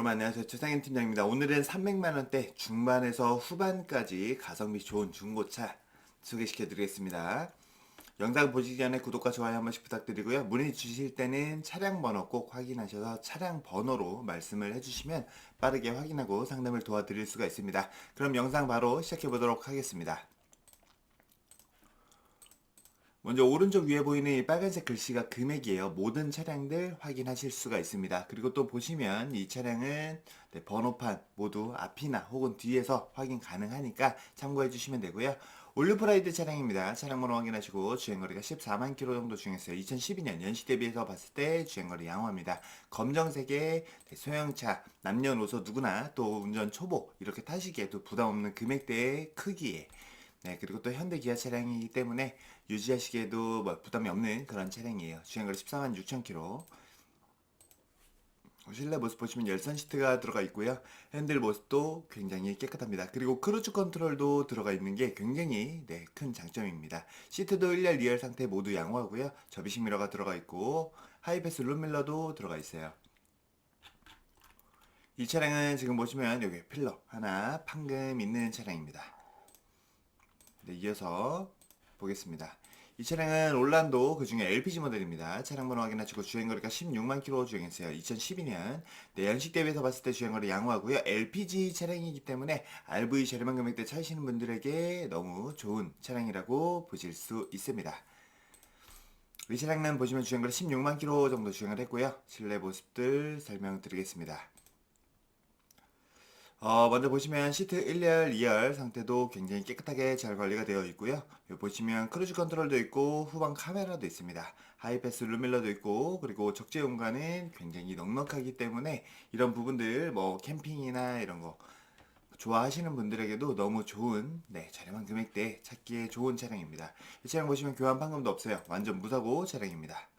여러분 안녕하세요. 최상현 팀장입니다. 오늘은 300만원대 중반에서 후반까지 가성비 좋은 중고차 소개시켜 드리겠습니다. 영상 보시기 전에 구독과 좋아요 한 번씩 부탁드리고요. 문의 주실 때는 차량 번호 꼭 확인하셔서 차량 번호로 말씀을 해주시면 빠르게 확인하고 상담을 도와드릴 수가 있습니다. 그럼 영상 바로 시작해 보도록 하겠습니다. 먼저 오른쪽 위에 보이는 이 빨간색 글씨가 금액이에요. 모든 차량들 확인하실 수가 있습니다. 그리고 또 보시면 이 차량은 네, 번호판 모두 앞이나 혹은 뒤에서 확인 가능하니까 참고해 주시면 되고요. 올류프라이드 차량입니다. 차량 번호 확인하시고 주행거리가 14만 킬로 정도 주행했어요. 2012년 연식 대비해서 봤을 때 주행거리 양호합니다. 검정색의 네, 소형차, 남녀노소 누구나 또 운전 초보 이렇게 타시기에도 부담 없는 금액대의 크기에 네, 그리고 또 현대 기아 차량이기 때문에 유지하시기에도 뭐 부담이 없는 그런 차량이에요. 주행거리 14만 6천 킬로. 실내 모습 보시면 열선 시트가 들어가 있고요. 핸들 모습도 굉장히 깨끗합니다. 그리고 크루즈 컨트롤도 들어가 있는 게 굉장히 네, 큰 장점입니다. 시트도 1열, 2열 상태 모두 양호하고요. 접이식 미러가 들어가 있고 하이패스 룸밀러도 들어가 있어요. 이 차량은 지금 보시면 여기 필러 하나 판금 있는 차량입니다. 네, 이어서 보겠습니다. 이 차량은 올란도 그 중에 LPG 모델입니다. 차량 번호 확인하시고 주행거리가 16만 킬로 주행했어요. 2012년. 네, 연식 대비해서 봤을 때 주행거리 양호하고요. LPG 차량이기 때문에 RV 저렴한 금액대 차시는 분들에게 너무 좋은 차량이라고 보실 수 있습니다. 이 차량은 보시면 주행거리 16만 킬로 정도 주행을 했고요. 실내 모습들 설명드리겠습니다. 어, 먼저 보시면 시트 1열, 2열 상태도 굉장히 깨끗하게 잘 관리가 되어 있고요. 보시면 크루즈 컨트롤도 있고 후방 카메라도 있습니다. 하이패스 룸밀러도 있고 그리고 적재 공간은 굉장히 넉넉하기 때문에 이런 부분들 뭐 캠핑이나 이런 거 좋아하시는 분들에게도 너무 좋은 네, 저렴한 금액대 찾기에 좋은 차량입니다. 이 차량 보시면 교환 판금도 없어요. 완전 무사고 차량입니다.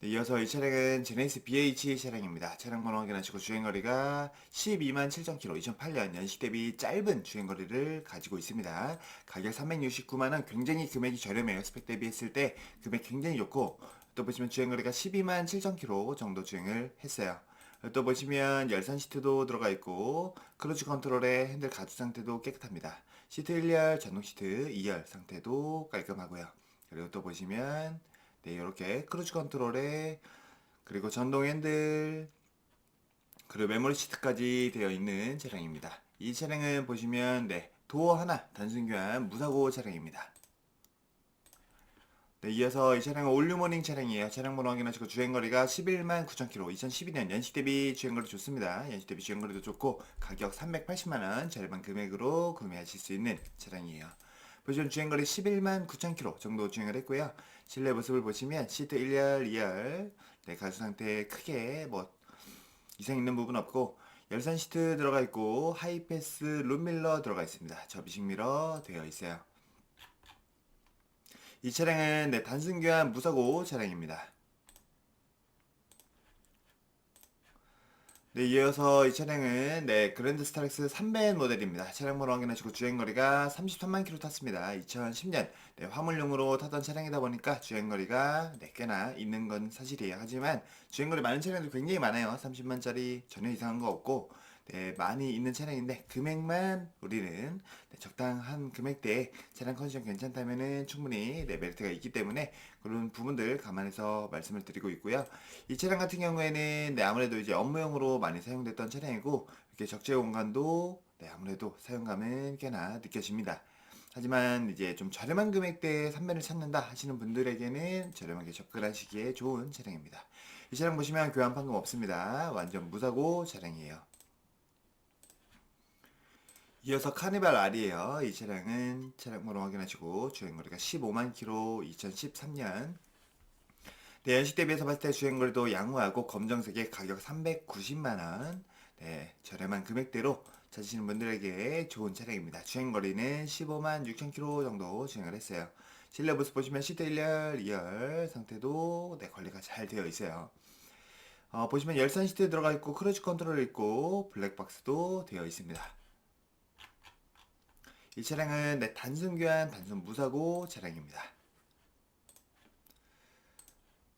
네, 이어서 이 차량은 제네시스 BH 차량입니다. 차량 번호 확인하시고 주행거리가 12만 7천 킬로, 2008년 연식 대비 짧은 주행거리를 가지고 있습니다. 가격 369만원, 굉장히 금액이 저렴해요. 스펙 대비했을 때 금액 굉장히 좋고, 또 보시면 주행거리가 12만 7천 킬로 정도 주행을 했어요. 또 보시면 열선 시트도 들어가 있고 크루즈 컨트롤의 핸들 가죽 상태도 깨끗합니다. 시트 1열, 전동 시트 2열 상태도 깔끔하고요. 그리고 또 보시면 네, 이렇게 크루즈 컨트롤에 그리고 전동 핸들 그리고 메모리 시트까지 되어 있는 차량입니다. 이 차량은 보시면 네, 도어 하나 단순 교환 무사고 차량입니다. 네, 이어서 이 차량은 올류모닝 차량이에요. 차량 번호 확인하시고 주행거리가 11만 9천 킬로, 2012년 연식 대비 주행거리 좋습니다. 연식 대비 주행거리도 좋고 가격 380만 원 저렴한 금액으로 구매하실 수 있는 차량이에요. 보시면 주행거리 11만 9천 킬로 정도 주행을 했고요. 실내 모습을 보시면 시트 1열, 2열, 네, 가수 상태 크게 뭐 이상 있는 부분 없고 열선 시트 들어가 있고 하이패스 룸밀러 들어가 있습니다. 접이식 미러 되어 있어요. 이 차량은 네, 단순 교환 무사고 차량입니다. 네, 이어서 이 차량은 네, 그랜드 스타렉스 3벤 모델입니다. 차량 번호 확인하시고 주행거리가 33만 킬로 탔습니다. 2010년 네, 화물용으로 타던 차량이다 보니까 주행거리가 네, 꽤나 있는 건 사실이에요. 하지만 주행거리 많은 차량도 굉장히 많아요. 30만짜리 전혀 이상한 거 없고 네, 많이 있는 차량인데 금액만 우리는 네, 적당한 금액대에 차량 컨디션 괜찮다면은 충분히 네, 메리트가 있기 때문에 그런 부분들 감안해서 말씀을 드리고 있고요. 이 차량 같은 경우에는 네, 아무래도 이제 업무용으로 많이 사용됐던 차량이고 이렇게 적재 공간도 네, 아무래도 사용감은 꽤나 느껴집니다. 하지만 이제 좀 저렴한 금액대에 판매를 찾는다 하시는 분들에게는 저렴하게 접근하시기에 좋은 차량입니다. 이 차량 보시면 교환 판금 없습니다. 완전 무사고 차량이에요. 이어서 카니발 R이에요. 이 차량은 차량 번호 확인하시고 주행거리가 15만 킬로 2013년 네, 연식 대비해서 봤을 때 주행거리도 양호하고 검정색의 가격 390만원 네, 저렴한 금액대로 찾으시는 분들에게 좋은 차량입니다. 주행거리는 15만 6천 킬로 정도 주행을 했어요. 실내 모습 보시면 시트 1열, 2열 상태도 네, 관리가 잘 되어 있어요. 어, 보시면 열선 시트 들어가 있고 크루즈 컨트롤 있고 블랙박스도 되어 있습니다. 이 차량은 네, 단순 교환, 단순 무사고 차량입니다.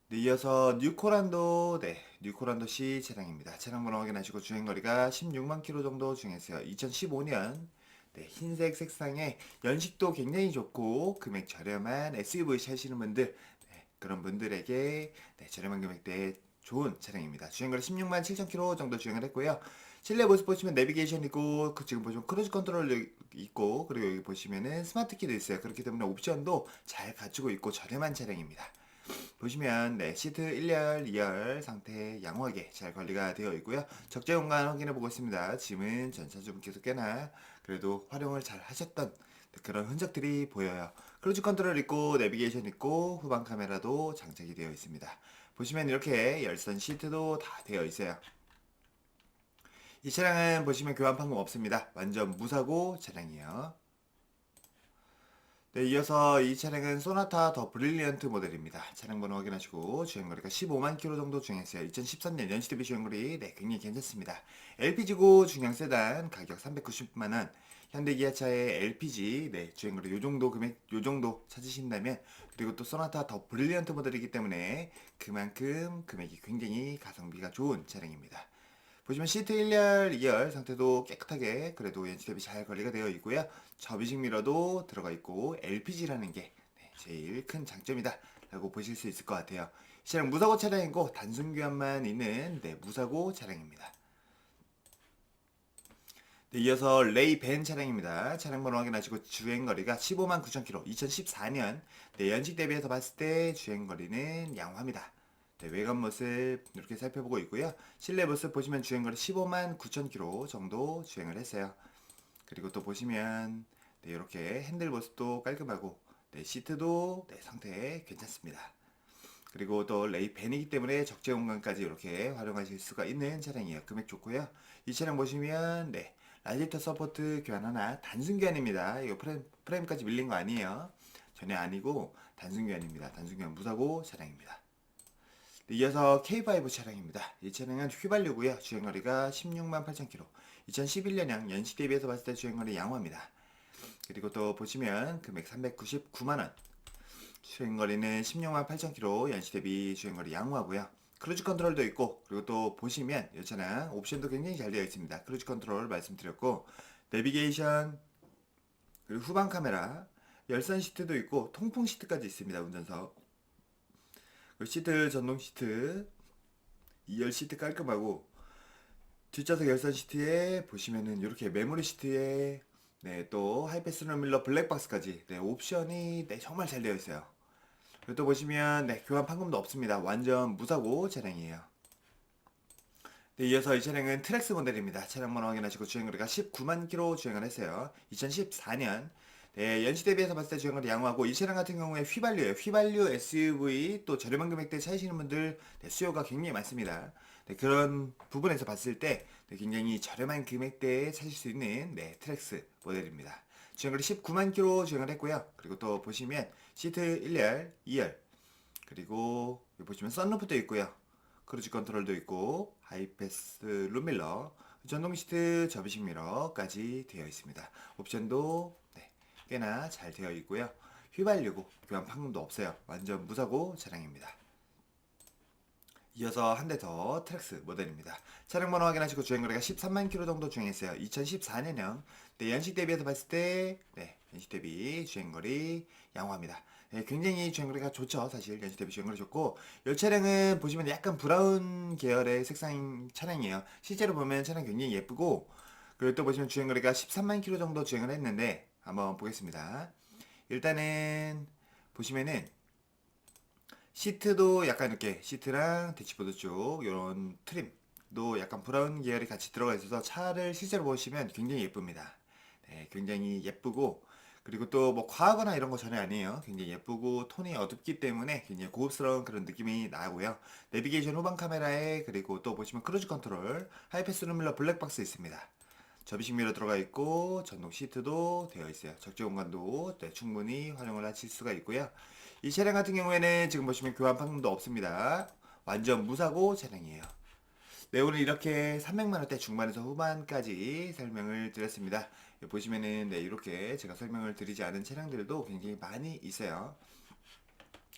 네, 이어서 뉴코란도, 네, 뉴코란도 C 차량입니다. 차량 번호 확인하시고 주행거리가 16만 킬로 정도 주행했어요. 2015년, 네, 흰색 색상에 연식도 굉장히 좋고 금액 저렴한 SUV 하시는 분들, 네, 그런 분들에게 네, 저렴한 금액대에 좋은 차량입니다. 주행거리 16만 7천 킬로 정도 주행을 했고요. 실내 모습 보시면 내비게이션 있고 그 지금 보시면 크루즈 컨트롤 있고 그리고 여기 보시면은 스마트 키도 있어요. 그렇기 때문에 옵션도 잘 갖추고 있고 저렴한 차량입니다. 보시면 네, 시트 1열, 2열 상태 양호하게 잘 관리가 되어 있고요. 적재 공간 확인해 보고 있습니다. 짐은 전차주분께서 꽤나 그래도 활용을 잘 하셨던 그런 흔적들이 보여요. 크루즈 컨트롤 있고 내비게이션 있고 후방 카메라도 장착이 되어 있습니다. 보시면 이렇게 열선 시트도 다 되어 있어요. 이 차량은 보시면 교환 판금 없습니다. 완전 무사고 차량이에요. 네, 이어서 이 차량은 소나타 더 브릴리언트 모델입니다. 차량 번호 확인하시고 주행거리가 15만 킬로 정도 주행했어요. 2013년 연식 대비 주행거리 네, 굉장히 괜찮습니다. LPG고 중형 세단 가격 390만 원. 현대 기아차의 LPG 네, 주행거리 요 정도 금액 요 정도 찾으신다면 그리고 또 소나타 더 브릴리언트 모델이기 때문에 그만큼 금액이 굉장히 가성비가 좋은 차량입니다. 보시면 시트 1열, 2열 상태도 깨끗하게 그래도 연식 대비 잘 관리가 되어 있고요. 접이식 미러도 들어가 있고 LPG라는 게 네, 제일 큰 장점이다 라고 보실 수 있을 것 같아요. 이 차량 무사고 차량이고 단순 교환만 있는 네, 무사고 차량입니다. 네, 이어서 레이 벤 차량입니다. 차량 번호 확인하시고 주행거리가 15만 9천 킬로 2014년 네, 연식 대비해서 봤을 때 주행거리는 양호합니다. 네, 외관 모습 이렇게 살펴보고 있고요. 실내 모습 보시면 주행거리 15만 9천 킬로 정도 주행을 했어요. 그리고 또 보시면 네, 이렇게 핸들 모습도 깔끔하고 네, 시트도 네, 상태 괜찮습니다. 그리고 또 레이 벤이기 때문에 적재 공간까지 이렇게 활용하실 수가 있는 차량이에요. 금액 좋고요. 이 차량 보시면 네, 라디에이터 서포트 교환 하나 단순 교환입니다. 이거 프레임, 프레임까지 밀린 거 아니에요. 전혀 아니고 단순 교환입니다. 단순 교환 무사고 차량입니다. 네, 이어서 K5 차량입니다. 이 차량은 휘발유고요. 주행거리가 16만 8천 킬로. 2011년형 연식 대비해서 봤을 때 주행거리 양호합니다. 그리고 또 보시면 금액 399만 원. 주행거리는 16만 8천 킬로. 연식 대비 주행거리 양호하고요. 크루즈 컨트롤도 있고 그리고 또 보시면 이 차량 옵션도 굉장히 잘 되어 있습니다. 크루즈 컨트롤 말씀드렸고 내비게이션 그리고 후방 카메라 열선 시트도 있고 통풍 시트까지 있습니다. 운전석 그 시트 전동 시트 2열 시트 깔끔하고 뒷좌석 열선 시트에 보시면은 이렇게 메모리 시트에 네, 또 하이패스 룸밀러 블랙박스까지 네, 옵션이 네, 정말 잘 되어 있어요. 그리고 또 보시면 네, 교환 판금도 없습니다. 완전 무사고 차량이에요. 네, 이어서 이 차량은 트랙스 모델입니다. 차량 번호 확인하시고 주행거리가 19만 킬로 주행을 했어요. 2014년 네, 연식 대비해서 봤을 때 주행거리 양호하고 이 차량 같은 경우에 휘발유예요. 휘발유 SUV 또 저렴한 금액대 찾으시는 분들 네, 수요가 굉장히 많습니다. 네, 그런 부분에서 봤을 때 네, 굉장히 저렴한 금액대에 찾을 수 있는 네, 트랙스 모델입니다. 주행거리 19만 킬로 주행을 했고요. 그리고 또 보시면 시트 1열, 2열 그리고 여기 보시면 썬루프도 있고요. 크루즈 컨트롤도 있고 하이패스 룸밀러 전동 시트 접이식 미러까지 되어 있습니다. 옵션도 네, 꽤나 잘 되어 있고요. 휘발유고 교환 판금도 없어요. 완전 무사고 차량입니다. 이어서 한 대 더 트랙스 모델입니다. 차량 번호 확인하시고 주행거리가 13만 킬로 정도 주행했어요. 2014년형. 네, 연식 대비해서 봤을 때, 네, 연식 대비 주행거리 양호합니다. 네, 굉장히 주행거리가 좋죠. 사실 연식 대비 주행거리 좋고 이 차량은 보시면 약간 브라운 계열의 색상 차량이에요. 실제로 보면 차량 굉장히 예쁘고 그리고 또 보시면 주행거리가 13만 킬로 정도 주행을 했는데 한번 보겠습니다. 일단은 보시면은 시트도 약간 이렇게 시트랑 대치보드 쪽 이런 트림도 약간 브라운 계열이 같이 들어가 있어서 차를 실제로 보시면 굉장히 예쁩니다. 네, 굉장히 예쁘고 그리고 또 뭐 과하거나 이런 거 전혀 아니에요. 굉장히 예쁘고 톤이 어둡기 때문에 굉장히 고급스러운 그런 느낌이 나고요. 내비게이션 후방 카메라에 그리고 또 보시면 크루즈 컨트롤 하이패스 룸밀러 블랙박스 있습니다. 접이식 미러 들어가 있고 전동 시트도 되어 있어요. 적재 공간도 네, 충분히 활용을 하실 수가 있고요. 이 차량 같은 경우에는 지금 보시면 교환 판금도 없습니다. 완전 무사고 차량이에요. 네, 오늘 이렇게 300만원대 중반에서 후반까지 설명을 드렸습니다. 보시면은, 네, 이렇게 제가 설명을 드리지 않은 차량들도 굉장히 많이 있어요.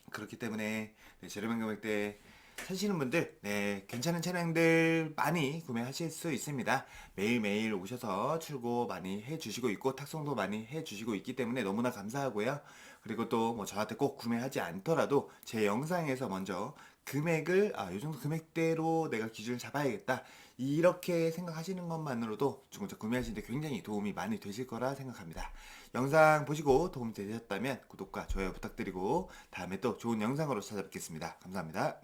그렇기 때문에 네, 저렴한 금액대 사시는 분들 네 괜찮은 차량들 많이 구매하실 수 있습니다. 매일매일 오셔서 출고 많이 해주시고 있고 탁송도 많이 해주시고 있기 때문에 너무나 감사하고요. 그리고 또 뭐 저한테 꼭 구매하지 않더라도 제 영상에서 먼저 금액을 아, 요 정도 금액대로 내가 기준을 잡아야겠다. 이렇게 생각하시는 것만으로도 중고차 구매하시는데 굉장히 도움이 많이 되실 거라 생각합니다. 영상 보시고 도움이 되셨다면 구독과 좋아요 부탁드리고 다음에 또 좋은 영상으로 찾아뵙겠습니다. 감사합니다.